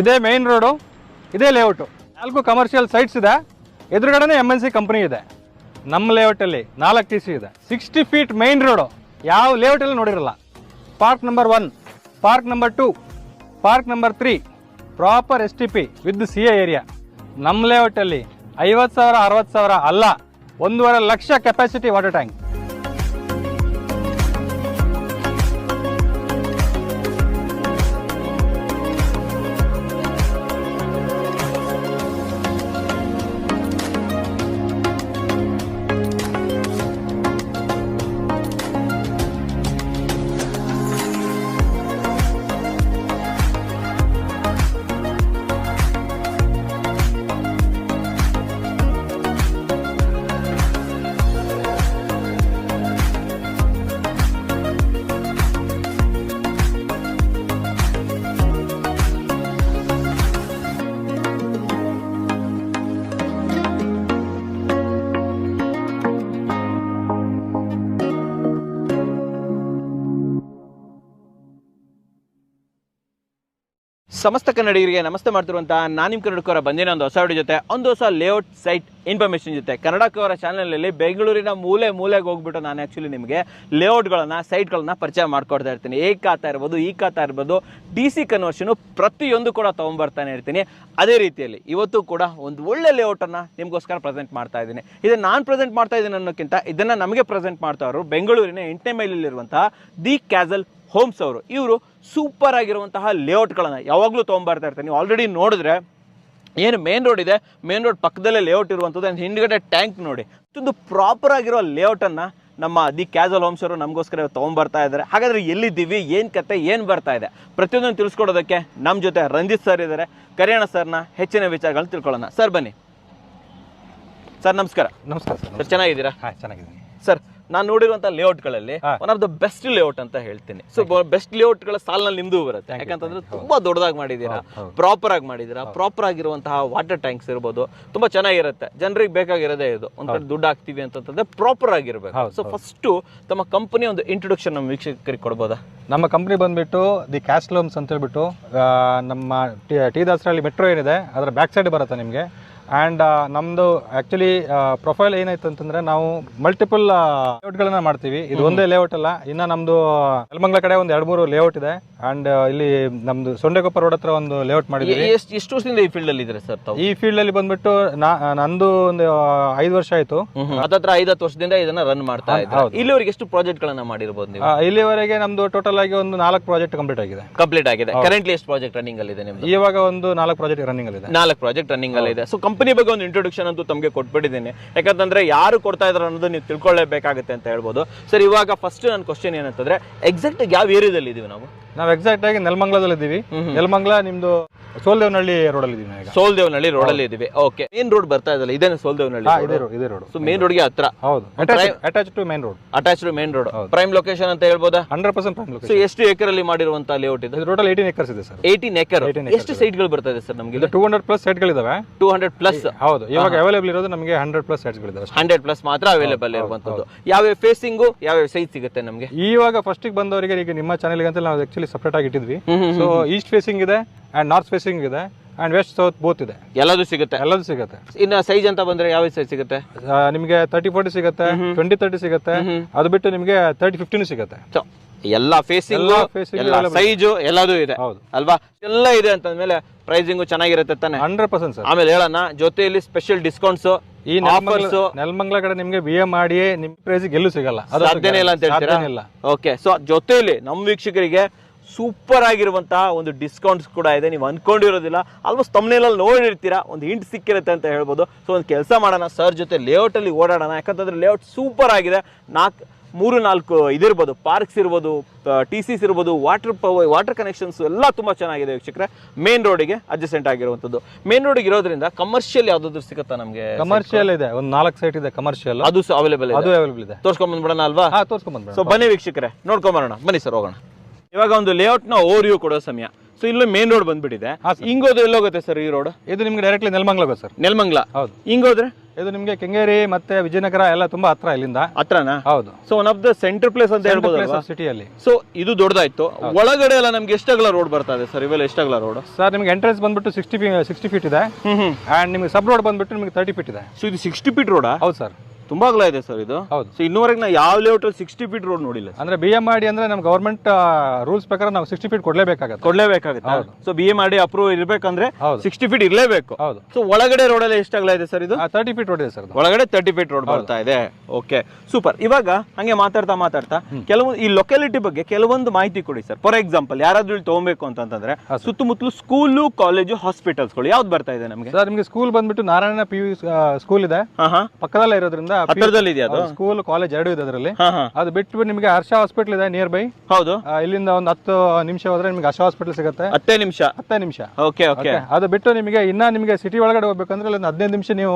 ಇದೇ main road ಇದೇ layout ನಾಲ್ಕು ಕಮರ್ಷಿಯಲ್ ಸೈಟ್ಸ್ ಇದೆ. ಎದುರುಗಡೆನೇ ಎಂ ಎನ್ ಸಿ ಕಂಪ್ನಿ ಇದೆ. ನಮ್ಮ ಲೇಔಟಲ್ಲಿ ನಾಲ್ಕು ಟಿ ಸಿ ಇದೆ. ಸಿಕ್ಸ್ಟಿ ಫೀಟ್ ಮೇನ್ ರೋಡು ಯಾವ ಲೇಔಟಲ್ಲಿ ನೋಡಿರಲ್ಲ. Park number one park number two park number three proper S T P with C A area ನಮ್ಮ ಲೇಔಟಲ್ಲಿ ಐವತ್ತು ಸಾವಿರ, ಅರವತ್ತು ಸಾವಿರ ಅಲ್ಲ, ಒಂದೂವರೆ ಲಕ್ಷ ಕೆಪಾಸಿಟಿ ವಾಟರ್ ಟ್ಯಾಂಕ್ ಸಮಸ್ತ ಕನ್ನಡಿಗರಿಗೆ ನಮಸ್ತೆ ಮಾಡ್ತಿರುವಂತಹ ನಾನು ನಿಮ್ಮ ಕನ್ನಡಕವರ ಬಂದಿನ ಒಂದು ಹೊಸ ವಿಡಿಯೋ ಜೊತೆ, ಒಂದು ಹೊಸ ಲೇಔಟ್ ಸೈಟ್ ಇನ್ಫಾರ್ಮೇಷನ್ ಜೊತೆ. ಕನ್ನಡಕವರ ಚಾನಲಲ್ಲಿ ಬೆಂಗಳೂರಿನ ಮೂಲೆ ಮೂಲೆಗೆ ಹೋಗ್ಬಿಟ್ಟು ನಾನು ಆ್ಯಕ್ಚುಲಿ ನಿಮಗೆ ಲೇಔಟ್ಗಳನ್ನು ಸೈಟ್ಗಳನ್ನ ಪರಿಚಯ ಮಾಡ್ಕೊಡ್ತಾ ಇರ್ತೀನಿ. ಏ ಖಾತಾ ಇರ್ಬೋದು ಈ ಖಾತಾ ಇರ್ಬೋದು ಡಿ ಸಿ ಕನ್ವರ್ಷನು ಪ್ರತಿಯೊಂದು ಕೂಡ ತೊಗೊಂಬರ್ತಾನೆ ಇರ್ತೀನಿ. ಅದೇ ರೀತಿಯಲ್ಲಿ ಇವತ್ತು ಕೂಡ ಒಂದು ಒಳ್ಳೆ ಲೇಔಟನ್ನು ನಿಮಗೋಸ್ಕರ ಪ್ರೆಸೆಂಟ್ ಮಾಡ್ತಾ ಇದ್ದೀನಿ. ಇದನ್ನು ನಾನು ಪ್ರೆಸೆಂಟ್ ಮಾಡ್ತಾ ಇದ್ದೀನಿ ಅನ್ನೋಕ್ಕಿಂತ ಇದನ್ನು ನಮಗೆ ಪ್ರೆಸೆಂಟ್ ಮಾಡ್ತಾ ಇರೋರು ಬೆಂಗಳೂರಿನ ಎಂಟನೇ ಮೈಲಲ್ಲಿರುವಂತಹ ದಿ ಕ್ಯಾಸಲ್ ಹೋಮ್ಸ್ ಅವರು. ಇವರು ಸೂಪರ್ ಆಗಿರುವಂತಹ ಲೇಔಟ್ಗಳನ್ನು ಯಾವಾಗಲೂ ತೊಗೊಂಬರ್ತಾ ಇರ್ತಾರೆ. ನೀವು ಆಲ್ರೆಡಿ ನೋಡಿದ್ರೆ ಏನು ಮೇನ್ ರೋಡ್ ಇದೆ ಮೇನ್ ರೋಡ್ ಪಕ್ಕದಲ್ಲೇ ಲೇಔಟ್ ಇರುವಂಥದ್ದು ಅಂದ್ರೆ ಹಿಂದ್ಗಡೆ ಟ್ಯಾಂಕ್ ನೋಡಿ. ಇಷ್ಟೊಂದು ಪ್ರಾಪರ್ ಆಗಿರೋ ಲೇಔಟನ್ನು ನಮ್ಮ ದಿ ಕ್ಯಾಸಲ್ ಹೋಮ್ಸ್ ಅವರು ನಮಗೋಸ್ಕರ ತೊಗೊಂಬರ್ತಾ ಇದ್ದಾರೆ. ಹಾಗಾದರೆ ಎಲ್ಲಿದ್ದೀವಿ ಏನು ಕತೆ ಏನು ಬರ್ತಾ ಇದೆ? ಪ್ರತಿಯೊಂದನ್ನು ತಿಳಿಸ್ಕೊಡೋದಕ್ಕೆ ನಮ್ಮ ಜೊತೆ ರಂಜಿತ್ ಸರ್ ಇದ್ದಾರೆ. ಕರಿಯಣ ಸರ್ನ ಹೆಚ್ಚಿನ ವಿಚಾರಗಳನ್ನ ತಿಳ್ಕೊಳ್ಳೋಣ. ಸರ್ ಬನ್ನಿ. ಸರ್ ನಮಸ್ಕಾರ. ನಮಸ್ಕಾರ ಸರ್ ಸರ್ ಚೆನ್ನಾಗಿದ್ದೀರಾ? ಹಾಂ ಚೆನ್ನಾಗಿದ್ದೀನಿ. ಸರ್ ನಾನು ನೋಡಿರುವಂತ ಲೇಔಟ್ಗಳಲ್ಲಿ ಗಳಲ್ಲಿ one of the best layout ಅಂತ ಹೇಳ್ತೀನಿ. ಸೊ ಬೆಸ್ಟ್ ಲೇಔಟ್ಗಳ ಸಾಲಿನಲ್ಲಿ ನಿಮ್ದು ಬರುತ್ತೆ. ಯಾಕಂತಂದ್ರೆ ತುಂಬಾ ದೊಡ್ಡದಾಗಿ ಮಾಡಿದ್ದೀರಾ. ಪ್ರಾಪರ್ ಆಗಿ ಮಾಡಿದ್ದೀರಾ. ಪ್ರಾಪರ್ ಆಗಿರುವಂತಹ ವಾಟರ್ ಟ್ಯಾಂಕ್ಸ್ ಇರ್ಬೋದು. ತುಂಬಾ ಚೆನ್ನಾಗಿರುತ್ತೆ. ಜನರಿಗೆ ಬೇಕಾಗಿರೋದೇ ಇದು. ಒಂದ್ ಕಡೆ ದುಡ್ಡು ಹಾಕ್ತಿವಿ ಅಂತಂದ್ರೆ ಪ್ರಾಪರ್ ಆಗಿರ್ಬೇಕು. ಸೊ ಫಸ್ಟ್ ತಮ್ಮ ಕಂಪನಿ ಒಂದು ಇಂಟ್ರೊಡಕ್ಷನ್ ನಮ್ಮ ವೀಕ್ಷಕರಿಗೆ ಕೊಡ್ಬೋದಾ? ನಮ್ಮ ಕಂಪ್ನಿ ಬಂದ್ಬಿಟ್ಟು ದಿ ಕ್ಯಾಸ್ಲೋಮ್ಸ್ ಅಂತ ಹೇಳ್ಬಿಟ್ಟು ನಮ್ಮ ಟಿ ಟಿ ದಾಸರಳ್ಳಿ ಮೆಟ್ರೋ ಏನಿದೆ ಅದರ ಬ್ಯಾಕ್ ಸೈಡ್ ಬರುತ್ತೆ ನಿಮಗೆ. ಆ್ಯಂಡ್ ನಮ್ಮದು ಆ್ಯಕ್ಚುಲಿ ಪ್ರೊಫೈಲ್ ಏನಾಯ್ತು ಅಂತಂದರೆ ನಾವು ಮಲ್ಟಿಪಲ್ ಲೇಔಟ್ಗಳನ್ನ ಮಾಡ್ತೀವಿ. ಇದು ಒಂದೇ ಲೇಔಟ್ ಅಲ್ಲ. ಇನ್ನು ನಮ್ಮದು ಯಲಮಂಗ್ಲ ಕಡೆ ಒಂದು ಎರಡು ಮೂರು ಲೇಔಟ್ ಇದೆ ಆ್ಯಂಡ್ ಇಲ್ಲಿ ನಮ್ಮದು ಸೊಂಡೆಗೊಪ್ಪ ರೋಡ್ ಹತ್ರ ಒಂದು ಲೇಔಟ್ ಮಾಡಿದ್ದೀವಿ ಎಷ್ಟು ಎಷ್ಟು ವರ್ಷದಿಂದ ಈ ಫೀಲ್ಡ್ ಅಲ್ಲಿ ಇದ್ರೆ ಸರ್ ತಾವು? ಈ ಫೀಲ್ಡಲ್ಲಿ ಬಂದ್ಬಿಟ್ಟು ನಂದು ಒಂದು ಐದು ವರ್ಷ ಆಯಿತು. ಹತ್ತತ್ರ ಐದತ್ತು ವರ್ಷದಿಂದ ಇದನ್ನ ರನ್ ಮಾಡ್ತಾ ಇದ್ದಾರೆ? ಹೌದು. ಇಲ್ಲಿವರೆಗೆ ಎಷ್ಟು ಪ್ರಾಜೆಕ್ಟ್ ಗಳನ್ನ ಮಾಡಿರ್ಬೋದು ನೀವು? ಇಲ್ಲಿವರೆಗೆ ನಮ್ಮದು ಟೋಟಲ್ ಆಗಿ ಒಂದು ನಾಲ್ಕು ಪ್ರಾಜೆಕ್ಟ್ ಕಂಪ್ಲೀಟ್ ಆಗಿದೆ. ಕಂಪ್ಲೀಟ್ ಆಗಿದೆ. ಕರೆಂಟ್ಲಿ ಎಷ್ಟು ಪ್ರಾಜೆಕ್ಟ್ ರನ್ನಿಂಗ್ ಅಲ್ಲಿ ಇದೆ ನಿಮ್ದು? ಇವಾಗ ಒಂದು ನಾಲ್ಕು ಪ್ರಾಜೆಕ್ಟ್ ರನ್ನಿಂಗ್ ಅಲ್ಲಿ ಇದೆ. ನಾಲ್ಕು ಪ್ರಾಜೆಕ್ಟ್ ರನ್ನಿಂಗ್ ಅಲ್ಲಿ ಇದೆ. ಸೊ ಕಂಪನಿ ಬಗ್ಗೆ ಒಂದು ಇಂಟ್ರೊಡಕ್ಷನ್ ಅಂತೂ ತಮಗೆ ಕೊಟ್ಬಿಟ್ಟಿದ್ದೀನಿ. ಯಾಕಂತಂದ್ರೆ ಯಾರು ಕೊಡ್ತಾ ಇದಾರೆ ಅನ್ನೋದು ನೀವು ತಿಳ್ಕೊಳ್ಳೇಬೇಕಾಗುತ್ತೆ ಅಂತ ಹೇಳ್ಬೋದು. ಸರ್, ಇವಾಗ ಫಸ್ಟ್ ನನ್ನ ಕ್ವಶನ್ ಏನಂತಂದ್ರೆ ಎಕ್ಸಾಕ್ಟ್ ಯಾವ ಏರಿಯಾದಲ್ಲಿ ಇದೀವಿ ನಾವು? ನಾವು ಎಕ್ಸಾಕ್ಟ್ ಆಗಿ ನೆಲಮಂಗ್ಲದಲ್ಲಿ ಇದ್ದೀವಿ ನೆಲಮಂಗ್ಲ ನಿಮ್ದು ಸೋಲ್ದೇವನಹಳ್ಳಿ ರೋಡ್ ಅಲ್ಲಿ ಇದೀವಿ ಈಗ ರೋಡ್ ಅಲ್ಲಿ ಇದೀವಿ ಓಕೆ. ಮೇನ್ ರೋಡ್ ಬರ್ತಾ ಇದಲ್ಲ ಇದೇನೆ ಸೋಲ್ದೇವನಹಳ್ಳಿ ಇದೇ ರೋಡ್ ಇದೇ ರೋಡ್ ಸೊ ಮೇನ್ ರೋಡ್ಗೆ ಹತ್ರ. ಹೌದು. Attach to main road attach to main road prime location ಅಂತ ಹೇಳ್ಬೋದಾ? Hundred percent prime so location ಎಷ್ಟು ಏಕರ್ ಅಲ್ಲಿ ಮಾಡಿರುವಂತ ಲೇಔಟ್ ಇದೆ? ಟೋಟಲ್ ಏಯ್ಟೀನ್ ಎಕರ್ಸ್ ಇದೆ ಸರ್ ಏಯ್ಟೀನ್ ಏಕರ್ 18 ಎಷ್ಟು ಸೈಟ್ಗಳು ಬರ್ತಾ ಇದೆ ಸರ್ ನಮಗೆ ಟೂ ಹಂಡ್ರೆಡ್ ಪ್ಲಸ್ ಸೈಟ್ಗಳಿದಾವೆ ಟೂ ಹಂಡ್ರೆಡ್ ಪ್ಲಸ್ ಹೌದು. ಇವಾಗ ಅವೈಲೇಬಲ್ ಇರೋದು ನಮಗೆ ಹಂಡ್ರೆಡ್ ಪ್ಲಸ್ ಸೈಟ್ಸ್ ಗಳಿದೆ ಹಂಡ್ರೆಡ್ ಪ್ಲಸ್ ಮಾತ್ರ ಅವೈಲೇಬಲ್ ಇರುವಂತದ್ದು. ಯಾವ ಫೇಸಿಂಗು ಯಾವ ಸೈಜ್ ಸಿಗುತ್ತೆ ನಮಗೆ? ಇವಾಗ ಫಸ್ಟಿಗೆ ಬಂದವರಿಗೆ ಈಗ ನಿಮ್ಮ ಚಾನಲ್ ಅಂತ ನಾವು ಆಕ್ಚುಲಿ ಸಪ್ರೇಟ್ ಆಗಿ ಇಟ್ಟಿದ್ವಿ. ಸೊ ಈಸ್ಟ್ ಫೇಸಿಂಗ್ ಇದೆ ಅಂಡ್ ನಾರ್ತ್ ಫೇಸಿಂಗ್ ಇದೆ ಅಂಡ್ ವೆಸ್ಟ್ ಸೌತ್ ಬೋತ್ ಇದೆ. ಎಲ್ಲದು ಸಿಗುತ್ತೆ? ಎಲ್ಲದು ಸಿಗುತ್ತೆ. ಇನ್ನು ಸೈಜ್ ಅಂತ ಬಂದ್ರೆ ಯಾವ ಸೈಜ್ ಸಿಗುತ್ತೆ? ನಿಮಗೆ ತರ್ಟಿ ಫೋರ್ಟಿ ಸಿಗುತ್ತೆ ಟ್ವೆಂಟಿ ತರ್ಟಿ ಸಿಗುತ್ತೆ. ಅದು ಬಿಟ್ಟು ನಿಮಗೆ ತರ್ಟಿ ಫಿಫ್ಟಿನೂ ಸಿಗುತ್ತೆ. ಎಲ್ಲಾ ಫೇಸಿಂಗ್ ಎಲ್ಲ. ಸೈಜು ಎಲ್ಲದೂ ಇದೆ. ಹೌದು. ಅಲ್ವಾ? ಎಲ್ಲ ಇದೆ ಅಂತಂದ್ಮೇಲೆ ಪ್ರೈಸಿಂಗು ಚೆನ್ನಾಗಿರುತ್ತೆ ತಾನೆ? ಹಂಡ್ರೆಡ್ ಪರ್ಸೆಂಟ್ ಸರ್ ಆಮೇಲೆ ಹೇಳೋಣ ಜೊತೆಯಲ್ಲಿ ಸ್ಪೆಷಲ್ ಡಿಸ್ಕೌಂಟ್ಸ್ ಈ ಆಫರ್ಸ್ ನೆಲಮಂಗ್ಲ ಕಡೆ ನಿಮಗೆ ಬಿ ಎ ಮಾಡಿಯೇ ನಿಮ್ ಪ್ರೈಸ್ ಗೆಲ್ಲೂ ಸಿಗಲ್ಲ. ಸಾಧ್ಯನೇ ಇಲ್ಲ ಅಂತ ಹೇಳ್ತೀರಾ? ಓಕೆ ಸೊ ಜೊತೆಯಲ್ಲಿ ನಮ್ಮ ವೀಕ್ಷಕರಿಗೆ ಸೂಪರ್ ಆಗಿರುವಂತಹ ಒಂದು ಡಿಸ್ಕೌಂಟ್ಸ್ ಕೂಡ ಇದೆ. ನೀವು ಅನ್ಕೊಂಡಿರೋದಿಲ್ಲ. ಆಲ್ಮೋಸ್ಟ್ ತಮ್ಮನೇಲಲ್ಲಿ ನೋಡಿರ್ತೀರಾ. ಒಂದು ಹಿಂಟ್ ಸಿಕ್ಕಿರುತ್ತೆ ಅಂತ ಹೇಳ್ಬೋದು. ಸೊ ಒಂದು ಕೆಲಸ ಮಾಡೋಣ. ಸರ್ ಜೊತೆ ಲೇಔಟ್ ಅಲ್ಲಿ ಓಡಾಡೋಣ. ಯಾಕಂತಂದ್ರೆ ಲೇಔಟ್ ಸೂಪರ್ ಆಗಿದೆ. ನಾಲ್ಕು ಮೂರು ನಾಲ್ಕು ಇದಿರ್ಬೋದು. ಪಾರ್ಕ್ಸ್ ಇರ್ಬೋದು ಟಿ ಸಿಸ್ ಇರ್ಬೋದು ವಾಟರ್ ಪವರ್ ವಾಟರ್ ಕನೆಕ್ಷನ್ಸ್ ಎಲ್ಲ ತುಂಬ ಚೆನ್ನಾಗಿದೆ ವೀಕ್ಷಕರೇ. ಮೇನ್ ರೋಡಿಗೆ ಅಡ್ಜಸೆಂಟ್ ಆಗಿರುವಂಥದ್ದು. ಮೇನ್ ರೋಡಿಗೆ ಇರೋದ್ರಿಂದ ಕಮರ್ಷಿಯಲ್ ಯಾವ್ದಾದ್ರು ಸಿಗುತ್ತಾ ನಮಗೆ? ಕಮರ್ಷಿಯಲ್ ಇದೆ. ಒಂದು ನಾಲ್ಕು ಸೈಟ್ ಇದೆ ಕಮರ್ಷಿಯಲ್ ಅದು ಅವೈಲೇಬಲ್ ಅದು ಅವೈಲೇಬಲ್ ಇದೆ. ತೋರ್ಸ್ಕೊಂಡ್ ಬಂದ್ಬಿಡೋಣ ಅಲ್ವಾ? ತೋರ್ಸ್ಕೊಂಡ್ ಸೊ ಬನ್ನಿ ವೀಕ್ಷಕರೇ. ನೋಡ್ಕೊಂಬರೋಣ ಬನ್ನಿ ಸರ್ ಹೋಗೋಣ. ಇವಾಗ ಒಂದು ಲೇಔಟ್ನ ಓವರ್ವ್ಯೂ ಕೊಡೋ ಸಮಯ. ಸೊ ಇಲ್ಲಿ ಮೇನ್ ರೋಡ್ ಬಂದ್ಬಿಟ್ಟಿದೆ. ಹಿಂಗೋದ್ರೆ ಎಲ್ಲೋಗುತ್ತೆ ಸರ್ ಈ ರೋಡ್ ಇದು ನಿಮ್ಗೆ ಡೈರೆಕ್ಟ್ಲಿ ನೆಲಮಂಗ್ಲ ಸರ್ ನೆಲಮಂಗ್ಲ. ಹೌದು. ಹಿಂಗೋದ್ರೆ ಇದು ನಿಮಗೆ ಕೆಂಗೇರಿ ಮತ್ತೆ ವಿಜಯನಗರ ಎಲ್ಲ ತುಂಬಾ ಹತ್ರ ಇಲ್ಲಿಂದ. ಹತ್ರನಾ? ಹೌದು. So one of the center place ಅಂತ ಹೇಳ್ಬೋದು ಸಿಟಿಯಲ್ಲಿ ಸೊ ಇದು ದೊಡ್ಡದಾಯ್ತು. ಒಳಗಡೆ ಎಲ್ಲ ನಮ್ಗೆ ಎಷ್ಟಗಳ ರೋಡ್ ಬರ್ತಾ ಇದೆ ಸರ್ ಇವೆಲ್ಲ ಎಷ್ಟಾಗಲ ರೋಡ್ ಸರ್ ನಿಮ್ಗೆ ಎಂಟ್ರೆನ್ಸ್ ಬಂದ್ಬಿಟ್ಟು ಸಿಕ್ಸ್ಟಿ ಸಿಕ್ಸ್ಟಿ ಫೀಟ್ ಇದೆ. ಹ್ಮ್ ಹ್ಮ್. ಅಂಡ್ ನಿಮಗೆ ಸಬ್ ರೋಡ್ ಬಂದ್ಬಿಟ್ಟು ನಿಮ್ಗೆ ತರ್ಟಿ ಫೀಟ್ ಇದೆ. ಸೊ ಇದು ಸಿಕ್ಸ್ಟಿ ಫೀಟ್ ರೋಡ್ ಹೌದು ಸರ್ ತುಂಬಾ ಅಗಲ ಇದೆ ಸರ್ ಇದು. ಹೌದು. ಸೊ ಇನ್ನೂವರೆಗೆ ನಾವು ಯಾವ ಲೇಔಟ್ ಸಿಕ್ಸ್ಟಿ ಫೀಟ್ ರೋಡ್ ನೋಡಿಲ್ಲ ಅಂದ್ರೆ ಬಿ ಎಂ ಮಾಡಿ ಅಂದ್ರೆ ನಮ್ ಗವರ್ಮೆಂಟ್ ರೂಲ್ಸ್ ಪ್ರಕಾರ ನಾವು ಸಿಕ್ಸ್ಟಿ ಫೀಟ್ ಕೊಡಲೇಬೇಕಾಗುತ್ತೆ. ಕೊಡ್ಲೇಬೇಕಾಗುತ್ತೆ. ಸೊ ಬಿ ಎ ಮಾಡಿ ಅಪ್ರೂವ್ ಇರ್ಬೇಕಂದ್ರೆ ಸಿಕ್ಸ್ಟಿ ಫೀಟ್ ಇರಲೇಬೇಕು. ಹೌದು. ಸೊ ಒಳಗಡೆ ರೋಡ್ ಎಲ್ಲ ಎಷ್ಟಾಗಲ ಇದೆ ಸರ್ ಇದು? ತರ್ಟಿ ಫೀಟ್ ರೋಡ್ ಇದೆ ಸರ್ ಒಳಗಡೆ ತರ್ಟಿ ಫೀಟ್ ರೋಡ್ ಬರ್ತಾ ಇದೆ. ಓಕೆ ಸೂಪರ್ ಇವಾಗ ಹಂಗೆ ಮಾತಾಡ್ತಾ ಮಾತಾಡ್ತಾ ಕೆಲವೊಂದು ಈ ಲೊಕ್ಯಾಲಿಟಿ ಬಗ್ಗೆ ಕೆಲವೊಂದು ಮಾಹಿತಿ ಕೊಡಿ ಸರ್. ಫಾರ್ ಎಕ್ಸಾಂಪಲ್ ಯಾರಾದ್ರೂ ಇಲ್ಲಿ ತಗೊಬೇಕು ಅಂತಂದ್ರೆ ಸುತ್ತಮುತ್ತಲು ಸ್ಕೂಲು ಕಾಲೇಜು ಹಾಸ್ಪಿಟಲ್ಸ್ಗಳು ಯಾವ್ದು ಬರ್ತಾ ಇದೆ ನಮಗೆ? ಸರ್ ನಿಮಗೆ ಸ್ಕೂಲ್ ಬಂದ್ಬಿಟ್ಟು ನಾರಾಯಣ ಪಿ ಯು ಸ್ಕೂಲ್ ಇದೆ. ಪಕ್ಕದಲ್ಲೇ ಇರೋದ್ರಿಂದ ಹತ್ರದಲ್ಲಿ ಇದೆಯಾ ಅದು? ಸ್ಕೂಲ್ ಕಾಲೇಜ್ ಎರಡು ಇದೆ ಅದರಲ್ಲಿ. ಹಾ ಹಾ. ಅದು ಬಿಟ್ಟು ನಿಮಗೆ ಹರ್ಷ ಹಾಸ್ಪಿಟಲ್ ಇದೆ ನಿಯರ್ ಬೈ ಹೌದು ಇಲ್ಲಿಂದ ಒಂದು ಹತ್ತು ನಿಮಿಷ ಹೋದ್ರೆ ನಿಮಗೆ ಹರ್ಷ ಹಾಸ್ಪಿಟಲ್ ಸಿಗುತ್ತೆ. ಹತ್ತೇ ನಿಮಿಷ? ಹತ್ತೇ ನಿಮಿಷ. Okay okay. ಅದು ಬಿಟ್ಟು ನಿಮಗೆ ಇನ್ನ ನಿಮಗೆ ಸಿಟಿ ಒಳಗಡೆ ಹೋಗ್ಬೇಕಂದ್ರೆ ಒಂದು ಹದಿನೈದು ನಿಮಿಷ ನೀವು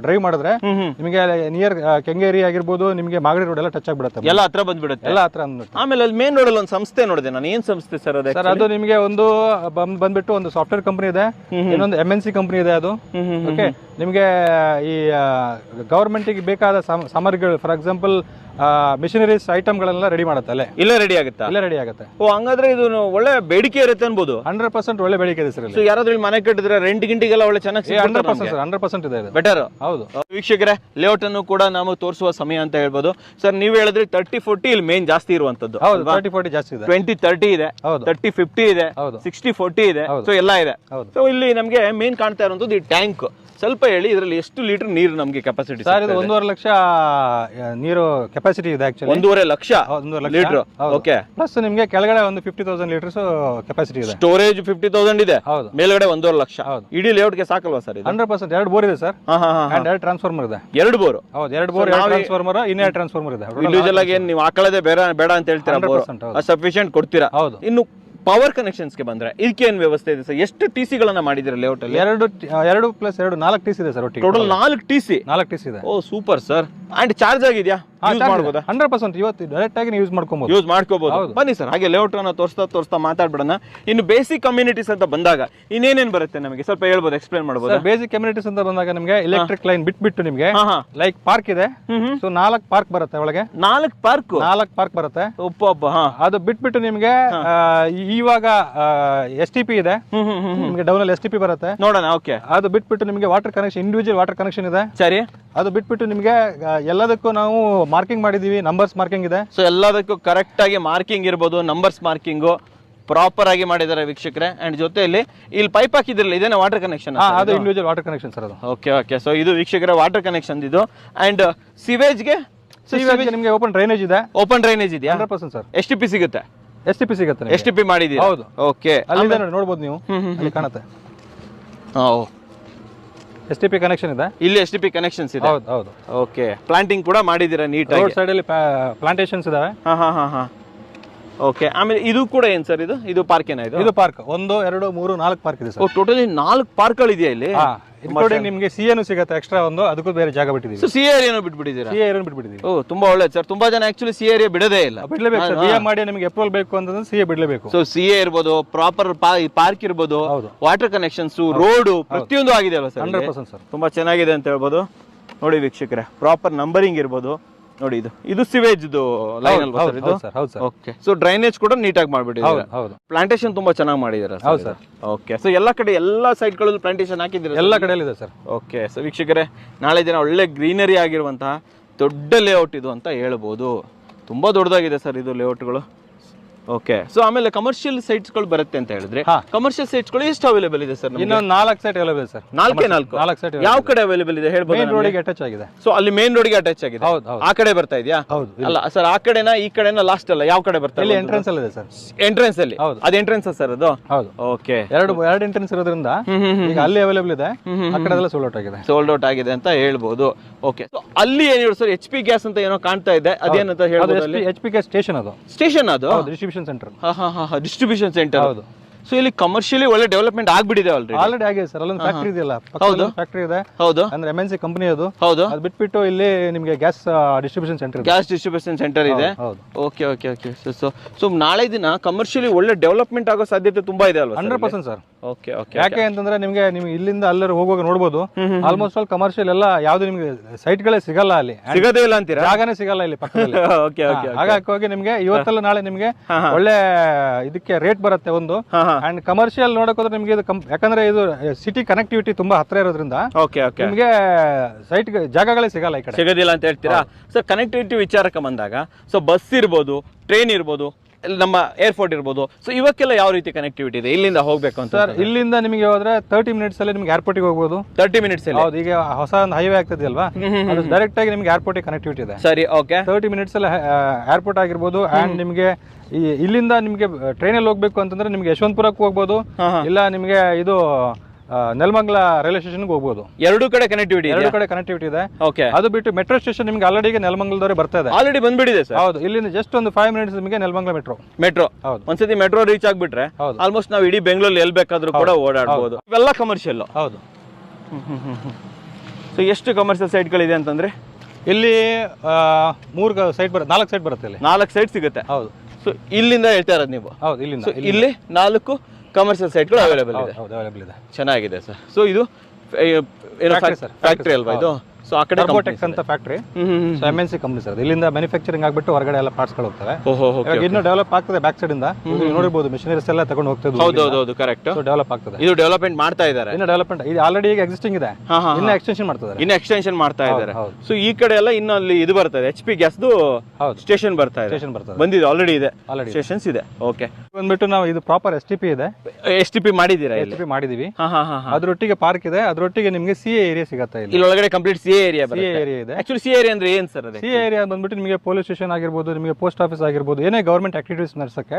ಡ್ರೈವ್ ಮಾಡಿದ್ರೆ ನಿಮಗೆ ನಿಯರ್ ಕೆಂಗೇರಿ ಆಗಿರ್ಬೋದು ನಿಮಗೆ ಮಾಗಡಿ ರೋಡ್ ಎಲ್ಲ ಟಚ್ ಆಗಿಬಿಡುತ್ತೆ ಎಲ್ಲ ಹತ್ರ ಬಂದ್ಬಿಡುತ್ತೆ? ಎಲ್ಲ ಹತ್ರ ಆಮೇಲೆ ಅಲ್ಲಿ ಮೇನ್ ರೋಡ್ ಅಲ್ಲಿ ಒಂದು ಸಂಸ್ಥೆ ನೋಡಿದೆ ನಾನು. ಏನ್ ಸಂಸ್ಥೆ ಸರ್ ಅದೇ ಸರ್ ಅದು ನಿಮಗೆ ಒಂದು ಬಂದ್- ಬಂದ್ಬಿಟ್ಟು ಒಂದು ಸಾಫ್ಟ್ವೇರ್ ಕಂಪನಿ ಇದೆ. ಇನ್ನೊಂದು ಎಂ ಎನ್ ಸಿ ಕಂಪನಿ ಇದೆ ಅದು. ಓಕೆ ನಿಮಗೆ ಈ ಗೌರ್ಮೆಂಟಿಗೆ ಬೇಕಾದ ಸಾಮ- ಸಾಮಗ್ರಿಗಳು ಫಾರ್ ಎಕ್ಸಾಂಪಲ್ ಮಿಷನರೀಸ್ ಐಟಮ್ಗಳೆಲ್ಲ ರೆಡಿ ಮಾಡುತ್ತೆ ಅಲ್ಲೇ? ಇಲ್ಲೇ ರೆಡಿ ಆಗುತ್ತಾ? ಇಲ್ಲೇ ರೆಡಿ ಆಗುತ್ತೆ. ಓ ಹಂಗಾದ್ರೆ ಇದು ಒಳ್ಳೆ ಬೇಡಿಕೆ ಇರುತ್ತೆ ಅನ್ಬೋದು. ಹಂಡ್ರೆಡ್ ಪರ್ಸೆಂಟ್ ಒಳ್ಳೆ ಬೇಡಿಕೆ ಇದೆ ಸರ್ ಸೊ ಯಾರಾದ್ರೂ ಇಲ್ಲಿ ಮನೆ ಕಟ್ಟಿದ್ರೆ ರೆಂಟ್ ಗಿಂಟಿಗೆಲ್ಲ ಒಳ್ಳೆ ಚೆನ್ನಾಗಿ hundred percent sir hundred percent ಇದೆ ಬೆಟರ್ ಹೌದು. ವೀಕ್ಷಕರೇ ಲೇಔಟ್ ಅನ್ನು ಕೂಡ ನಾವು ತೋರಿಸುವ ಸಮಯ ಅಂತ ಹೇಳ್ಬೋದು. ಸರ್ ನೀವು ಹೇಳಿದ್ರೆ ತರ್ಟಿ ಫೋರ್ಟಿ ಇಲ್ಲಿ ಮೇನ್ ಜಾಸ್ತಿ ಇರುವಂತದ್ದು ಹೌದು ತರ್ಟಿ ಫೋರ್ಟಿ ಜಾಸ್ತಿ ಇದೆ. ಟ್ವೆಂಟಿ ತರ್ಟಿ ಇದೆ ಹೌದು. ತರ್ಟಿ ಫಿಫ್ಟಿ ಇದೆ ಹೌದು. ಸಿಕ್ಸ್ಟಿ ಫೋರ್ಟಿ ಇದೆ. ಸೊ ಎಲ್ಲ ಇದೆ. ಹೌದು. ಸೊ ಇಲ್ಲಿ ನಮಗೆ ಮೇನ್ ಕಾಣ್ತಾ ಇರುವಂತದ್ದು ಈ ಟ್ಯಾಂಕ್ ಸ್ವಲ್ಪ ಹೇಳಿ ಇದರಲ್ಲಿ ಎಷ್ಟು ಲೀಟರ್ ನೀರು ನಮಗೆ ಕೆಪಾಸಿಟಿ ಸರ್ ಇದು ಒಂದೂವರೆ ಲಕ್ಷ ನೀರು ಕೆಪಾಸಿಟಿ ಇದೆ ಆಕ್ಚುಲಿ ಒಂದೂವರೆ ಲಕ್ಷ ಲೀಟರ್. ಓಕೆ ಪ್ಲಸ್ ನಿಮಗೆ ಕೆಳಗಡೆ ಒಂದು ಫಿಫ್ಟಿ ತೌಸಂಡ್ ಲೀಟರ್ಸ್ ಕೆಪಾಸಿಟಿ ಇದೆ. ಸ್ಟೋರೇಜ್ ಫಿಫ್ಟಿ ತೌಸಂಡ್ ಇದೆ. ಹೌದು. ಮೇಲ್ಗಡೆ ಒಂದೂವರೆ ಲಕ್ಷ. ಇಡೀ ಇಡೀ ಲೇಔಟ್ಗೆ ಸಾಕಲ್ವಾ ಸರ್ ಹಂಡ್ರೆಡ್ ಪರ್ಸೆಂಟ್ ಎರಡು ಬೋರ್ ಇದೆ ಸರ್. ಎರಡು ಟ್ರಾನ್ಸ್ಫಾರ್ಮರ್ ಇದೆ. ಎರಡು ಬೋರ್? ಹೌದು ಎರಡು ಬೋರ್ ಟ್ರಾನ್ಸ್ಫಾರ್ಮರ್ ಇನ್ನೆರಡು ಟ್ರಾನ್ಸ್ಫಾರ್ಮರ್ ಇದೆ. ಇಂಡಿವಿಜುವಲ್ ಆಗಿ ನೀವು ಹಾಕೊಳ್ಳೋದೇ ಬೇಡ ಬೇಡ ಅಂತ ಹೇಳ್ತೀರಾ ಬೋರ್? 100% ಸಫಿಶಿಯಂಟ್ ಕೊಡ್ತೀರಾ? ಹೌದು. ಇನ್ನು ಪವರ್ ಕನೆಕ್ಷನ್ಸ್ಗೆ ಬಂದ್ರೆ ಇದಕ್ಕೆ ಏನ್ ವ್ಯವಸ್ಥೆ ಇದೆ ಸರ್? ಎಷ್ಟು ಟಿ ಸಿಗಳನ್ನ ಮಾಡಿದಿರ ಲೇಔಟ್ ಅಲ್ಲಿ? ಎರಡು ಎರಡು ಪ್ಲಸ್ ಎರಡು ನಾಲ್ಕು ಟೀಸ್ ಇದೆ ಸರ್ ಟೋಟಲ್ ನಾಲ್ಕು ಟಿ ಸಿ ನಾಲ್ಕು ಟೀಸ್ ಇದೆ. Oh super sir and charge ಆಗಿದ್ಯಾ? ಯೂಸ್ ಮಾಡ್ಬೋದಾ? ಹಂಡ್ರೆಡ್ ಪರ್ಸೆಂಟ್ ಇವತ್ತು ಡೈರೆಕ್ಟ್ ಆಗಿ ಯೂಸ್ ಮಾಡ್ಕೊಬಹುದು ಯೂಸ್ ಮಾಡ್ಕೋಬಹುದು ಬನ್ನಿ ಸರ್ ಹಾಗೆ ಲೇಔಟ್ ಅನ್ನ ತೋರಿಸ್ತಾ ತೋರಿಸ್ತಾ ಮಾತಾಡ್ಬಿಡೋಣ. ಇನ್ನು ಬೇಸಿಕ್ ಕಮ್ಯುನಿಟೀಸ್ ಅಂತ ಬಂದಾಗ ಇನ್ನೇನೇನ್ ಬರುತ್ತೆ ನಮಗೆ? ಸ್ವಲ್ಪ ಹೇಳ್ಬೋದು ಎಕ್ಸ್ಪ್ಲೇನ್ ಮಾಡ್ಬೋದು? ಬೇಸಿಕ್ ಕಮ್ಯುನಿಟೀಸ್ ಅಂತ ಬಂದಾಗ ನಿಮಗೆ ಎಲೆಕ್ಟ್ರಿಕ್ ಲೈನ್ ಬಿಟ್ಬಿಟ್ಟು ನಿಮಗೆ ಲೈಕ್ ಪಾರ್ಕ್ ಇದೆ. ಸೊ ನಾಲ್ಕು ಪಾರ್ಕ್ ಬರುತ್ತೆ ಒಳಗೆ. ನಾಲ್ಕು ಪಾರ್ಕ್ ನಾಲ್ಕು ಪಾರ್ಕ್ ಬರುತ್ತೆ. ಒಬ್ಬ ಒಬ್ಬ ಹಾ. ಅದು ಬಿಟ್ಬಿಟ್ಟು ನಿಮಗೆ ಇವಾಗ ಎಸ್ ಟಿ ಪಿ ಇದೆ. ನಿಮಗೆ ಡೌನ್ ಅಲ್ಲಿ ಎಸ್ ಟಿ ಪಿ ಬರುತ್ತೆ. ನೋಡೋಣ ಓಕೆ ಅದು ಬಿಟ್ಬಿಟ್ಟು ನಿಮಗೆ water connection individual water connection ಇದೆ. ಸರಿ. ಅದು ಬಿಟ್ಬಿಟ್ಟು ನಿಮಗೆ ಎಲ್ಲದಕ್ಕೂ ನಾವು ಮಾರ್ಕಿಂಗ್ ಮಾಡಿದೀವಿ ನಂಬರ್ಸ್ ಮಾರ್ಕಿಂಗ್ ಇದೆ. ಸೊ ಎಲ್ಲದಕ್ಕೂ ಕರೆಕ್ಟ್ ಆಗಿ ಮಾರ್ಕಿಂಗ್ ಇರ್ಬೋದು ನಂಬರ್ಸ್ ಮಾರ್ಕಿಂಗು ಪ್ರಾಪರ್ ಆಗಿ ಮಾಡಿದ್ದಾರೆ ವೀಕ್ಷಕರೇ. ಅಂಡ್ ಜೊತೆಯಲ್ಲಿ ಇಲ್ಲಿ ಪೈಪ್ ಹಾಕಿದ್ರಲ್ಲ ಇದೇನೆ ವಾಟರ್ ಕನೆಕ್ಷನ್ ಅದು ಇಂಡಿವಿಜುವಲ್ ವಾಟರ್ ಕನೆಕ್ಷನ್ ಸರ್ ಅದು. ಓಕೆ ಓಕೆ ಸೊ ಇದು ವೀಕ್ಷಕರೇ ವಾಟರ್ ಕನೆಕ್ಷನ್ ಇದು. ಅಂಡ್ ಸಿವೇಜ್ಗೆ ಸಿವೇಜ್ ನಿಮಗೆ ಓಪನ್ ಡ್ರೈನೇಜ್ ಇದೆ. ಓಪನ್ ಡ್ರೈನೇಜ್ ಇದೆಯಾ? ಹಂಡ್ರೆಡ್ ಪರ್ಸೆಂಟ್ ಸರ್ ಎಷ್ಟು ಪಿ ಸಿಗುತ್ತೆ? ಎಸ್ ಟಿ ಪಿ ಸಿಗುತ್ತೆ ಎಷ್ಟು ಪಿ ಮಾಡಿದ್ದೀವಿ ಹೌದು. ಓಕೆ ಅಲ್ಲಿಂದ ನೋಡಿ ನೋಡ್ಬೋದು ನೀವು. ಅಲ್ಲಿ ಕಾಣುತ್ತೆ. Oh. S T P connection ಇದೆ? ಇಲ್ಲಿ ಎಷ್ಟು ಪಿ ಕನೆಕ್ಷನ್ಸ್ ಇದೆ. ಹೌದು ಹೌದು. ಓಕೆ ಪ್ಲಾಂಟಿಂಗ್ ಕೂಡ ಮಾಡಿದ್ದೀರಾ ನೀಟಾಗಿ ರೋಡ್ ಸೈಡಲ್ಲಿ ಪ್ಲಾಂಟೇಶನ್ಸ್ ಇದಾವೆ. ಹಾ ಹಾ ಹಾ ಹಾ. ಓಕೆ ಆಮೇಲೆ ಇದು ಕೂಡ ಏನ್ ಸರ್ ಇದು? ಇದು ಪಾರ್ಕ್ ಏನಾಯ್ತು ಇದು? ಪಾರ್ಕ್ ಒಂದು ಎರಡು ಮೂರು ನಾಲ್ಕು ಪಾರ್ಕ್ ಇದೆ ಸರ್. ಟೋಟಲಿ ನಾಲ್ಕು ಪಾರ್ಕ್ಗಳಿದೆಯಾ ಇಲ್ಲಿ? ನಿಮ್ಗೆ ಇನ್ಕ್ಲೂಡಿಂಗ್ ನಿಮಗೆ ಸಿ ಏನು ಸಿಗುತ್ತೆ ಎಕ್ಸ್ಟ್ರಾ ಒಂದು ಅದಕ್ಕೂ ಬೇರೆ ಜಾಗ ಬಿಟ್ಟಿದ್ದೀವಿ. ಸೊ ಏರಿಯಾನು ಬಿಟ್ಬಿಟ್ಟಿದ್ದೀರಾ? ಸಿ ಏರಿಯನ್ ಬಿಟ್ಬಿಟ್ಟಿದ್ದೀವಿ. ಓ ತುಂಬಾ ಒಳ್ಳೆ ಸರ್. ತುಂಬಾ ಜನ ಆಕ್ಚುಲಿ ಸಿ ಏರಿಯಾ ಬಿಡದೇ ಇಲ್ಲ. ಬಿಡಲೇಬೇಕು ಸರ್. ಬಿ ಮಾಡಿ ನಿಮಗೆ ಅಪ್ರೂವಲ್ ಬೇಕು ಅಂತಂದ್ರೆ ಸಿ ಎ ಬಿಡ್ಲೇಬೇಕು. ಸೊ ಸಿ ಎ ಇರ್ಬೋದು ಪ್ರಾಪರ್ ಪಾರ್ಕ್ ಇರ್ಬೋದು ವಾಟರ್ ಕನೆಕ್ಷನ್ಸ್ ರೋಡು ಪ್ರತಿಯೊಂದು ಆಗಿದೆ ಅಲ್ವಾ ಸರ್ ಹಂಡ್ರೆಡ್ ಪರ್ಸೆಂಟ್ ಸರ್. ತುಂಬಾ ಚೆನ್ನಾಗಿದೆ ಅಂತ ಹೇಳ್ಬೋದು. ನೋಡಿ ವೀಕ್ಷಕರೇ ಪ್ರಾಪರ್ ನಂಬರಿಂಗ್ ಇರ್ಬೋದು. ನೋಡಿ ಇದು. ಇದು ಸಿವೇಜ್ ಲೈನ್ ಅಲ್ವಾ ಸರ್ ಇದು? ಸರ್ ಹೌದು ಸರ್ ಓಕೆ ಸೊ ಡ್ರೈನೇಜ್ ಕೂಡ ನೀಟಾಗಿ ಮಾಡ್ಬಿಟ್ಟಿದ್ದಾರೆ? ಹೌದು ಹೌದು. ಪ್ಲಾಂಟೇಶನ್ ತುಂಬಾ ಚೆನ್ನಾಗಿ ಮಾಡಿದ್ದಾರೆ ಹೌದು ಸರ್ ಓಕೆ ಸೊ ಎಲ್ಲ ಕಡೆ ಎಲ್ಲ ಸೈಡ್ಗಳಲ್ಲೂ ಪ್ಲಾಂಟೇಶನ್ ಹಾಕಿದ್ದೀರಾ ಎಲ್ಲ ಕಡೆಯಲ್ಲಿ ಇದೆ ಸರ್ ಓಕೆ ಸೊ ವೀಕ್ಷಕರೇ ನಾಳೆ ದಿನ ಒಳ್ಳೆ ಗ್ರೀನರಿ ಆಗಿರುವಂತಹ ದೊಡ್ಡ ಲೇಔಟ್ ಇದು ಅಂತ ಹೇಳ್ಬೋದು. ತುಂಬಾ ದೊಡ್ಡದಾಗಿದೆ ಸರ್ ಇದು ಲೇಔಟ್ಗಳು ಓಕೆ ಸೊ ಆಮೇಲೆ ಕಮರ್ಷಿಯಲ್ ಸೈಟ್ಸ್ಗಳು ಬರುತ್ತೆ ಅಂತ ಹೇಳಿದ್ರೆ ಹಾ. ಕಮರ್ಷಿಯಲ್ ಸೈಟ್ಸ್ಗಳು ಎಷ್ಟು ಅವೈಲೇಬಲ್ ಇದೆ ಸರ್ ಇನ್ನೊಂದು ನಾಲ್ಕು ಸೈಟ್ ಅವೈಲೇಬಲ್ ಸರ್. ನಾಲ್ಕೇ ನಾಲ್ಕು? ನಾಲ್ಕು ಸೈಟ್ ಯಾವ ಕಡೆ ಅವೈಲೇಬಲ್ ಇದೆ ಹೇಳ್ಬೋದು ಮೇನ್ ರೋಡಿಗೆ ಅಟ್ಯಾಚ್ ಆಗಿದೆ. ಸೊ ಅಲ್ಲಿ ಮೇನ್ ರೋಡ್ಗೆ ಅಟ್ಯಾಚ್ ಆಗಿದೆ. ಹೌದು ಹೌದು. ಆ ಕಡೆ ಬರ್ತಾ ಇದೆಯಾ? ಹೌದು ಅಲ್ಲ ಸರ್ ಆ ಕಡೆನಾ ಈ ಕಡೆನಾ ಲಾಸ್ಟ್ ಅಲ್ಲ ಯಾವ ಕಡೆ ಬರ್ತಾ ಇಲ್ಲಿ ಎಂಟ್ರೆನ್ಸ್ ಅಲ್ಲಿ ಇದೆ ಸರ್. ಎಂಟ್ರೆನ್ಸ್ ಅಲ್ಲಿ? ಹೌದು. ಅದು ಎಂಟ್ರೆನ್ಸ್ ಸರ್ ಅದು? ಹೌದು. ಓಕೆ ಎರಡು ಎರಡು ಎಂಟ್ರೆನ್ಸ್ ಇರೋದ್ರಿಂದ ಈಗ ಅಲ್ಲಿ ಅವೈಲೇಬಲ್ ಇದೆ ಆ ಕಡೆ ಎಲ್ಲ ಸೋಲ್ಡ್ ಔಟ್ ಆಗಿದೆ. ಸೋಲ್ಡ್ ಔಟ್ ಆಗಿದೆ ಅಂತ ಹೇಳ್ಬೋದು. ಓಕೆ ಅಲ್ಲಿ ಏನ್ ಹೇಳಿ ಸರ್ ಎಚ್ ಪಿ ಗ್ಯಾಸ್ ಅಂತ ಏನೋ ಕಾಣ್ತಾ ಇದೆ ಅದೇನಂತ ಅದು ಹೇಳ್ಬೋದು H P H P K station ಅದು. ಸ್ಟೇಷನ್ ಅದು? ಹೌದು ಡಿಸ್ಟ್ರಿಬ್ಯೂಷನ್ ಸೆಂಟರ್ ಹಾ ಹಾ ಹಾ ಡಿಸ್ಟ್ರಿಬ್ಯೂಷನ್ ಸೆಂಟರ್ ಹೌದು. ಸೊ ಇಲ್ಲಿ ಕಮರ್ಷಿಯಲಿ ಒಳ್ಳೆ ಡೆವಲಪ್ಮೆಂಟ್ ಆಗ್ಬಿಟ್ಟಿದೆ ಆಲ್ರೆಡಿ ಆಲ್ರೆಡಿ ಆಗಿದೆ ಸರ್ ಅಲ್ಲೊಂದು ಫ್ಯಾಕ್ಟ್ರಿ ಇದೆಯಲ್ಲ? ಫ್ಯಾಕ್ಟ್ರಿ ಇದೆ. ಹೌದು. ಅಂದ್ರೆ ಎಂ ಎನ್ ಸಿ ಕಂಪನಿ ಅದು. ಹೌದು. ಅದು ಬಿಟ್ಬಿಟ್ಟು ಇಲ್ಲಿ ನಿಮಗೆ gas distribution centre gas distribution centre ಇದೆ. Okay okay okay so so so ನಾಳೆ ದಿನ ಕಮರ್ಷಿಯಲಿ ಒಳ್ಳೆ ಡೆವಲಪ್ಮೆಂಟ್ ಆಗೋ ಸಾಧ್ಯತೆ ತುಂಬಾ ಇದೆ ಅಲ್ವಾ hundred percent sir okay okay ಯಾಕೆ ಅಂತಂದ್ರೆ ನಿಮಗೆ ನಿಮ್ಗೆ ಇಲ್ಲಿಂದ ಅಲ್ಲರೂ ಹೋಗುವಾಗ ನೋಡ್ಬೋದು. ಆಲ್ಮೋಸ್ಟ್ ಆಲ್ ಕಮರ್ಷಿಯಲ್ ಎಲ್ಲ ಯಾವ್ದು ನಿಮ್ಗೆ ಸೈಟ್ಗಳೇ ಸಿಗಲ್ಲ ಅಲ್ಲಿ. ಸಿಗದೇ ಇಲ್ಲ ಅಂತೀರಾ? ಜಾಗನೇ ಸಿಗಲ್ಲ ಇಲ್ಲಿ ಪಕ್ಕದಲ್ಲಿ. ಓಕೆ ಓಕೆ ಹಾಗಾಗಿ ನಿಮ್ಗೆ ಇವತ್ತಲ್ಲ ನಾಳೆ ನಿಮ್ಗೆ ಒಳ್ಳೆ ಇದಕ್ಕೆ ರೇಟ್ ಬರುತ್ತೆ ಒಂದು. ಅಂಡ್ ಕಮರ್ಷಿಯಲ್ ನೋಡಕ್ ಹೋದ್ರೆ ನಿಮ್ಗೆ ಇದು ಯಾಕಂದ್ರೆ ಇದು ಸಿಟಿ ಕನೆಕ್ಟಿವಿಟಿ ತುಂಬಾ ಹತ್ರ ಇರೋದ್ರಿಂದ ಓಕೆ ಓಕೆ ನಿಮ್ಗೆ ಸೈಟ್ ಜಾಗಗಳೇ ಸಿಗಲ್ಲ ಈ ಕಡೆ. ಸಿಗೋದಿಲ್ಲ ಅಂತ ಹೇಳ್ತೀರಾ? ಸೊ ಕನೆಕ್ಟಿವಿಟಿ ವಿಚಾರಕ್ಕೆ ಬಂದಾಗ ಸೊ ಬಸ್ ಇರ್ಬೋದು ಟ್ರೈನ್ ಇರ್ಬೋದು ನಮ್ಮ ಏರ್ಪೋರ್ಟ್ ಇರ್ಬೋದು. ಸೊ ಇವಕ್ಕೆಲ್ಲ ಯಾವ ರೀತಿ ಕನೆಕ್ಟಿವಿಟಿ ಇದೆ? ಇಲ್ಲಿಂದ ಹೋಗ್ಬೇಕು ಅಂತ ಸರ್ ಇಲ್ಲಿಂದ ನಿಮಗೆ ಹೋದ್ರೆ ತರ್ಟಿ ಮಿನಿಟ್ಸ್ ಅಲ್ಲಿ ನಿಮ್ಗೆ ಏರ್ಪೋರ್ಟಿಗೆ ಹೋಗ್ಬೋದು. ತರ್ಟಿ ಮಿನಿಟ್ಸ್ ಹೌದು ಈಗ ಹೊಸ ಒಂದು ಹೈವೇ ಆಗ್ತದಲ್ವಾ ಅದು ಡೈರೆಕ್ಟ್ ಆಗಿ ನಿಮ್ಗೆ ಏರ್ಪೋರ್ಟಿಗೆ ಕನೆಕ್ಟಿವಿಟಿ ಇದೆ. ಸರಿ ಓಕೆ ತರ್ಟಿ ಮಿನಿಟ್ಸ್ ಅಲ್ಲಿ ಏರ್ಪೋರ್ಟ್ ಆಗಿರ್ಬೋದು ಅಂಡ್ ನಿಮಗೆ ಇಲ್ಲಿಂದ ನಿಮಗೆ ಟ್ರೈನಲ್ಲಿ ಹೋಗ್ಬೇಕು ಅಂತಂದ್ರೆ ನಿಮ್ಗೆ ಯಶವಂತಪುರಕ್ಕೆ ಹೋಗ್ಬೋದು. ಇಲ್ಲ ನಿಮಗೆ ಇದು ನೆಲಮಂಗಲ ರೈಲ್ವೆ ಸ್ಟೇಷನ್ಗೆ ಹೋಗ್ಬೋದು. ಎರಡು ಕಡೆ ಕನೆಕ್ಟಿವಿಟಿ ಎರಡು ಕಡೆ ಕನೆಕ್ಟಿವಿಟಿ ಇದೆ. ಓಕೆ ಅದು ಬಿಟ್ಟು ಮೆಟ್ರೋ ಸ್ಟೇಷನ್ ನಿಮ್ಗೆ ಆಲ್ರೆಡಿ ನೆಲಮಂಗಲದವರೆ ಬರ್ತಾ ಇದೆ. ಆಲ್ರೆಡಿ ಬಂದ್ಬಿಟ್ಟಿದೆ ಸರ್ ಹೌದು ಇಲ್ಲಿಂದ ಜಸ್ಟ್ ಒಂದು ಫೈವ್ ಮಿನಿಟ್ಸ್ ನಿಮಗೆ ನೆಲಮಂಗಲ ಮೆಟ್ರೋ ಮೆಟ್ರೋ ಹೌದು. ಒಂದ್ಸತಿ ಮೆಟ್ರೋ ರೀಚ್ ಆಗ್ಬಿಟ್ರೆ ಹೌದು. ಆಲ್ಮೋಸ್ಟ್ ನಾವು ಇಡೀ ಬೆಂಗಳೂರಲ್ಲಿ ಎಲ್ಲಿ ಬೇಕಾದ್ರೂ ಕೂಡ ಓಡಾಡಬಹುದು ಇವೆಲ್ಲ ಕಮರ್ಷಿಯಲ್ ಹೌದು. ಸೊ ಎಷ್ಟು ಕಮರ್ಷಿಯಲ್ ಸೈಟ್ಗಳಿದೆ ಅಂತಂದ್ರೆ? ಇಲ್ಲಿ ಮೂರು ಸೈಟ್ ಬರುತ್ತೆ ನಾಲ್ಕು ಸೈಟ್ ಬರುತ್ತೆ ಇಲ್ಲಿ. ನಾಲ್ಕು ಸೈಟ್ ಸಿಗುತ್ತೆ. ಹೌದು. ಸೊ ಇಲ್ಲಿಂದ ಹೇಳ್ತಾ ಇರೋದು ನೀವು. ಹೌದು ಇಲ್ಲಿಂದ. ಇಲ್ಲಿ ನಾಲ್ಕು ಕಮರ್ಷಿಯಲ್ ಸೈಟ್ಗಳು ಅವೈಲೇಬಲ್ ಇದೆ. ಅವೈಲೇಬಲ್ ಇದೆ. ಚೆನ್ನಾಗಿದೆ ಸರ್. ಸೊ ಇದು ಏನೋ. ಫ್ಯಾಕ್ಟ್ರಿ ಅಲ್ವಾ ಇದು? ಸೊ ಆ ಕಡೆ ಟರ್ಬೋಟೆಕ್ಸ್ ಅಂತ factory so M N C company sir. ಇಲ್ಲಿಂದ ಮ್ಯಾನುಫ್ಯಾಕ್ಚರಿಂಗ್ ಆಗ್ಬಿಟ್ಟು ಹೊರಗಡೆ ಎಲ್ಲ ಪಾರ್ಟ್ಸ್ಗಳು ಹೋಗ್ತವೆ. ಇನ್ನು ಡೆವಲಪ್ ಆಗ್ತದೆ ಬ್ಯಾಕ್ ಸೈಡ್ ಇಂದ. ನೋಡಿರ್ಬೋದು ಮಿಷನರೀಸ್ ಎಲ್ಲ ತಗೊಂಡು ಹೋಗ್ತಾ ಹೌದು ಹೌದು ಹೌದು ಕರೆಕ್ಟ್ ಸೊ ಡೆವಲಪ್ ಆಗ್ತದೆ. ಇದು ಡೆವಲಪ್ಮೆಂಟ್ ಮಾಡ್ತಾ ಇದ್ದಾರೆ. ಇನ್ನು ಡೆವಲಪ್ಮೆಂಟ್ ಇದು ಆಲ್ರೆಡಿ ಈಗ ಎಕ್ಸಿಸ್ಟಿಂಗ್ ಇದೆ. ಇನ್ನು ಎಕ್ಸ್ಟೆನ್ಷನ್ ಮಾಡ್ತಿದ್ದಾರೆ ಇನ್ನು ಎಕ್ಸ್ಟೆನ್ಷನ್ ಮಾಡ್ತಾ ಇದ್ದಾರೆ. ಸೊ ಈ ಕಡೆ ಎಲ್ಲ ಇನ್ನು ಅಲ್ಲಿ ಇದು ಬರ್ತದೆ. ಎಚ್ ಪಿ ಗ್ಯಾಸ್ದು ಸ್ಟೇಷನ್ ಬರ್ತಾ ಇದೆ. ಸ್ಟೇಷನ್ ಬರ್ತದೆ ಬಂದಿದೆ ಆಲ್ರೆಡಿ ಇದೆ. ಆಲ್ರೆಡಿ ಸ್ಟೇಷನ್ಸ್ ಇದೆ. ಓಕೆ ಬಂದ್ಬಿಟ್ಟು ನಾವು ಇದು ಪ್ರಾಪರ್ ಎಸ್ ಟಿ ಪಿ ಇದೆ. ಎಸ್ ಟಿ ಪಿ ಮಾಡಿದ್ದೀರಾ ಎಸ್ ಟಿ ಪಿ ಮಾಡಿದೀವಿ ಹಾ ಹಾ ಹಾ ಹಾ. ಅದ್ರೊಟ್ಟಿಗೆ ಪಾರ್ಕ್ ಇದೆ. ಅದರೊಟ್ಟಿಗೆ ನಿಮಗೆ ಸಿ ಏರಿಯಾ ಸಿಗತ್ತೆ ಇಲ್ಲಿ. ಒಳಗಡೆ complete C area C area ಇದೆ. ಆಕ್ಚುಲಿ ಸಿ ಏರಿಯಾ ಅಂದ್ರೆ ಏನ್ ಸರ್ ಅದೇ? ಸಿ ಏರಿಯಾ ಬಂದ್ಬಿಟ್ಟು ನಿಮಗೆ ಪೊಲೀಸ್ ಸ್ಟೇಷನ್ ಆಗಿರ್ಬೋದು ನಿಮಗೆ ಪೋಸ್ಟ್ ಆಫೀಸ್ ಆಗಿರ್ಬೋದು ಏನೇ ಗವರ್ಮೆಂಟ್ ಆಕ್ಟಿವಿಟೀಸ್ ನಡೆಸಕ್ಕೆ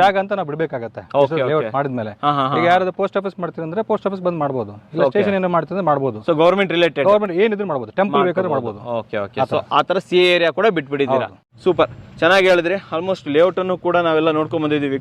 ಜಾಗ ಅಂತ ನಾವು ಬಿಡಬೇಕಾಗತ್ತೆ. ಲೇಔಟ್ ಮಾಡಿದ್ಮೇಲೆ. ಈಗ ಯಾರಾದ್ರೂ ಪೋಸ್ಟ್ ಆಫೀಸ್ ಮಾಡ್ತೀರಿ ಅಂದ್ರೆ ಪೋಸ್ಟ್ ಆಫೀಸ್ ಬಂದ್ ಮಾಡಬಹುದು ಇಲ್ಲ ಸ್ಟೇಷನ್ ಏನೋ ಮಾಡ್ತೀವಿ ಮಾಡಬಹುದು ಸೊ ಗೌರ್ಮೆಂಟ್ ರಿಲೇಟೆಡ್ ಗವರ್ಮೆಂಟ್ ಏನಿದ್ರು ಮಾಡಬಹುದು ಟೆಂಪಲ್ ಬೇಕಾದ್ರೆ ಮಾಡಬಹುದು ಓಕೆ ಓಕೆ ಸೊ ಆ ತರ ಸಿ ಏರಿಯಾ ಕೂಡ ಬಿಟ್ಬಿಟ್ಟಿದ್ದೀರಾ? ಸೂಪರ್ ಚೆನ್ನಾಗಿ ಹೇಳಿದ್ರೆ. ಆಲ್ಮೋಸ್ಟ್ ಲೇಔಟ್ ಅನ್ನು ಕೂಡ ನಾವೆಲ್ಲ ನೋಡ್ಕೊಂಡ್ ಬಂದಿದ್ದೀವಿ